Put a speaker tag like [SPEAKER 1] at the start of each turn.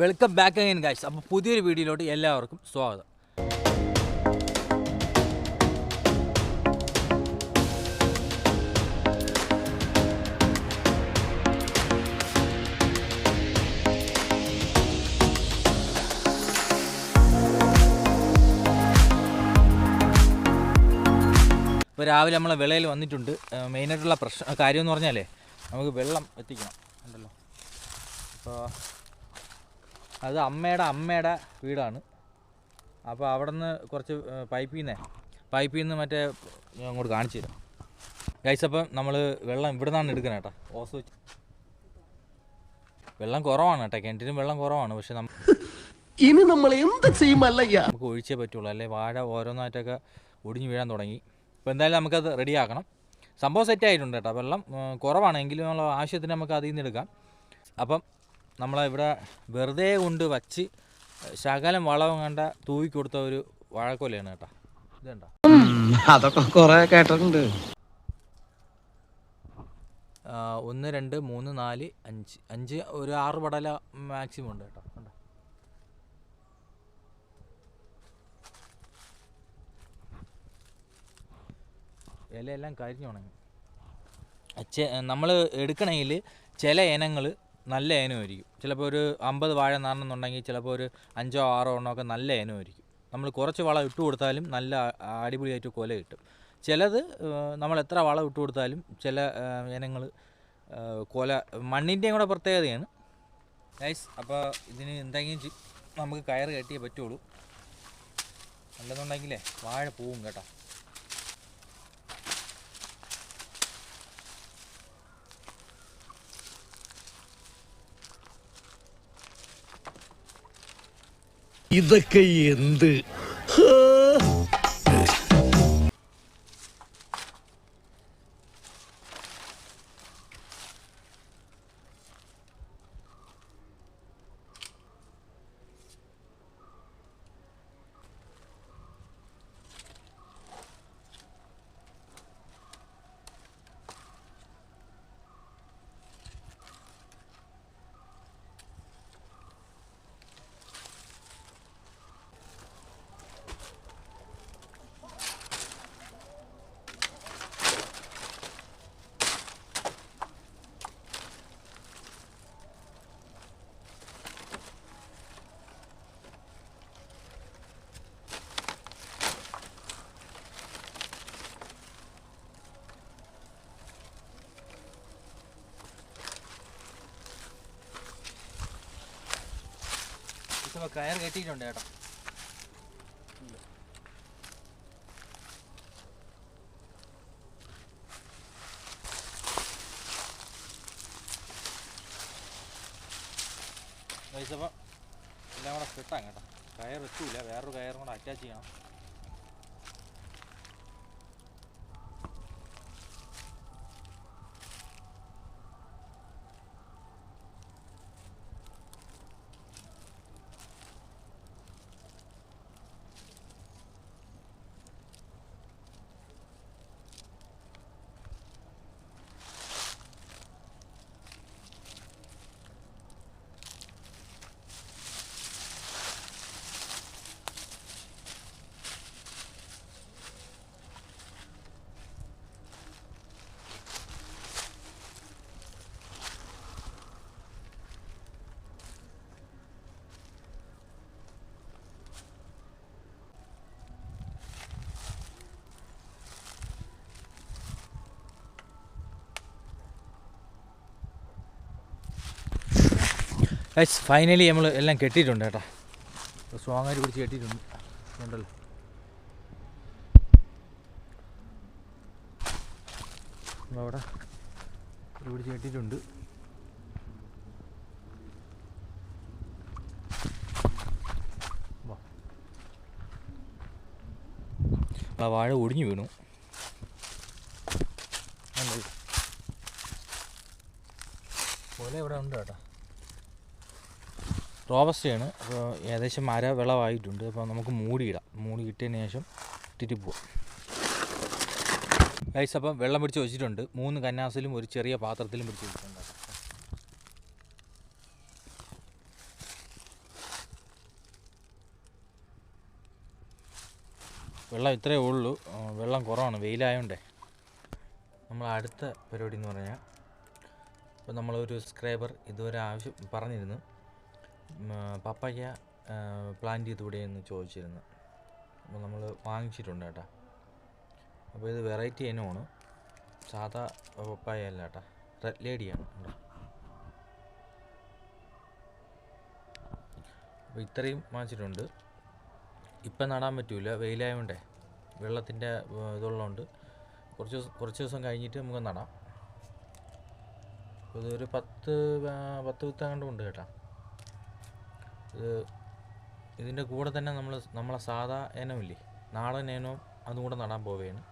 [SPEAKER 1] Welcome back again guys അപ്പോൾ പുതിയൊരു വീഡിയോയിലോട്ട് എല്ലാവർക്കും സ്വാഗതം. ഇപ്പോൾ രാവിലെ നമ്മളെ വിളയിൽ വന്നിട്ടുണ്ട്. മെയിനായിട്ടുള്ള പ്രശ്ന കാര്യം എന്ന് പറഞ്ഞാലേ നമുക്ക് വെള്ളം എത്തിക്കണം. ഉണ്ടല്ലോ. അപ്പോൾ അത് അമ്മയുടെ അമ്മയുടെ വീടാണ്. അപ്പോൾ അവിടെ നിന്ന് കുറച്ച് പൈപ്പിൽ നിന്നേ പൈപ്പിൽ നിന്ന് മറ്റേ ഞാൻ അങ്ങോട്ട് കാണിച്ചു തരാം. ഗൈസ് അപ്പം നമ്മൾ വെള്ളം ഇവിടെ നിന്നാണ് എടുക്കുന്നത് കേട്ടോ ഓസ് വെച്ച്. വെള്ളം കുറവാണ് കേട്ടോ കിണറ്റിനും വെള്ളം കുറവാണ്. പക്ഷെ നമ്മൾ
[SPEAKER 2] ഇനി നമ്മൾ എന്ത് ചെയ്യും അല്ലയ്യ?
[SPEAKER 1] നമുക്ക് ഒഴിച്ചേ പറ്റുള്ളൂ. അല്ലേ? വാഴ ഓരോന്നായിട്ടൊക്കെ ഒടിഞ്ഞു വീഴാൻ തുടങ്ങി. അപ്പോൾ എന്തായാലും നമുക്കത് റെഡിയാക്കണം. സംഭവം സെറ്റ് ആയിട്ടുണ്ട് കേട്ടോ വെള്ളം കുറവാണ്. കുറവാണെങ്കിലും നമ്മൾ ആവശ്യത്തിന് നമുക്ക് അതിൽ നിന്ന് എടുക്കാം. അപ്പം നമ്മളിവിടെ വെറുതെ കൊണ്ട് വച്ച് ശകലം വളവും കണ്ട തൂവി കൊടുത്ത ഒരു വാഴക്കൊലയാണ് കേട്ടോ. ഇതേണ്ട?
[SPEAKER 2] അതൊക്കെ കൊറേ കേട്ടിട്ടുണ്ട്.
[SPEAKER 1] ആ, ഒന്ന് രണ്ട് മൂന്ന് നാല് അഞ്ച്. അഞ്ച് ഒരു ആറ് പടല മാക്സിമം ഉണ്ട് കേട്ടോ. കണ്ടോ? ഇലയെല്ലാം കരിഞ്ഞുണങ്ങി നമ്മൾ എടുക്കണമെങ്കിൽ ചില ഇനങ്ങൾ നല്ല ഇനമായിരിക്കും ചിലപ്പോൾ ഒരു അമ്പത് വാഴ നടണമെന്നുണ്ടെങ്കിൽ ചിലപ്പോൾ ഒരു അഞ്ചോ ആറോ എണ്ണമൊക്കെ നല്ല ഇനമായിരിക്കും നമ്മൾ കുറച്ച് വളം ഇട്ട് കൊടുത്താലും നല്ല അടിപൊളിയായിട്ട് കൊല കിട്ടും. ചിലത് നമ്മൾ എത്ര വളം ഇട്ട് കൊടുത്താലും ചില ഇനങ്ങൾ കൊല മണ്ണിന്റെയും കൂടെ പ്രത്യേകതയാണ്. ഗൈസ് അപ്പോൾ ഇതിന് എന്തെങ്കിലും നമുക്ക് കയറ് കെട്ടിയേ പറ്റുള്ളൂ. അല്ലെന്നുണ്ടെങ്കിലേ വാഴ പോവും കേട്ടോ.
[SPEAKER 2] ഇതൊക്കെ എന്ത്?
[SPEAKER 1] ഇപ്പോൾ കയർ കെട്ടിയിട്ടുണ്ട് ചേട്ടാ പൈസ എല്ലാം കൂടെ കിട്ടാം കേട്ടോ. കയർ എത്തൂല വേറൊരു കയറും കൂടെ അറ്റാച്ച് ചെയ്യണം. ഗൈസ് ഫൈനലി നമ്മൾ എല്ലാം കെട്ടിയിട്ടുണ്ട് കേട്ടോ. സ്ട്രോങ് ആയിട്ട് പിടിച്ച് കെട്ടിയിട്ടുണ്ട്. ഉണ്ടല്ലോ അവിടെ പിടിച്ച് കെട്ടിയിട്ടുണ്ട്. ആ വാഴ ഒടിഞ്ഞു വീണു. പോലെ ഇവിടെ ഉണ്ട് കേട്ടോ. റോബസ്റ്റയാണ് അപ്പോൾ ഏകദേശം മര വിളവായിട്ടുണ്ട്. അപ്പോൾ നമുക്ക് മൂടിയിടാം. മൂടി കിട്ടിയതിന് ശേഷം ഇട്ടിട്ട് പോവാം. ഗൈസ് അപ്പം വെള്ളം പിടിച്ച് വെച്ചിട്ടുണ്ട്. മൂന്ന് കന്നാസിലും ഒരു ചെറിയ പാത്രത്തിലും പിടിച്ച് വെച്ചിട്ടുണ്ട്. വെള്ളം ഇത്രയേ ഉള്ളൂ. വെള്ളം കുറവാണ്. വെയിലായോണ്ടേ. നമ്മൾ അടുത്ത പരിപാടി എന്ന് പറഞ്ഞാൽ ഇപ്പോൾ നമ്മളൊരു സ്ക്രൈബർ ഇതുവരെ ആവശ്യം പറഞ്ഞിരുന്നു. ഉം, ആ, പപ്പായ പ്ലാന്റ് ചെയ്തുകൂടെ എന്ന് ചോദിച്ചിരുന്നു. അപ്പോൾ നമ്മൾ വാങ്ങിച്ചിട്ടുണ്ട് കേട്ടോ. അപ്പോൾ ഇത് വെറൈറ്റി ഇനമാണ് സാധാ പപ്പായ അല്ല കേട്ടോ. റെഡ് ലേഡിയാണ് കേട്ടോ. അപ്പോൾ ഇത്രയും വാങ്ങിച്ചിട്ടുണ്ട്. ഇപ്പം നടാൻ പറ്റൂല. വെയിലായതുകൊണ്ടേ വെള്ളത്തിന്റെ ഇതുള്ളതുകൊണ്ട് കുറച്ച് ദിവസം കുറച്ച് ദിവസം കഴിഞ്ഞിട്ട് നമുക്ക് നടാം. ഇതൊരു പത്ത് പത്ത് വിത്തങ്ങാണ്ടും ഉണ്ട് കേട്ടോ. ഇതിന്റെ കൂടെ തന്നെ നമ്മൾ നമ്മളെ സാധാ ഇനമില്ലേ നാടൻ ഇനവും അതും കൂടെ നടാൻ പോവുകയാണ്.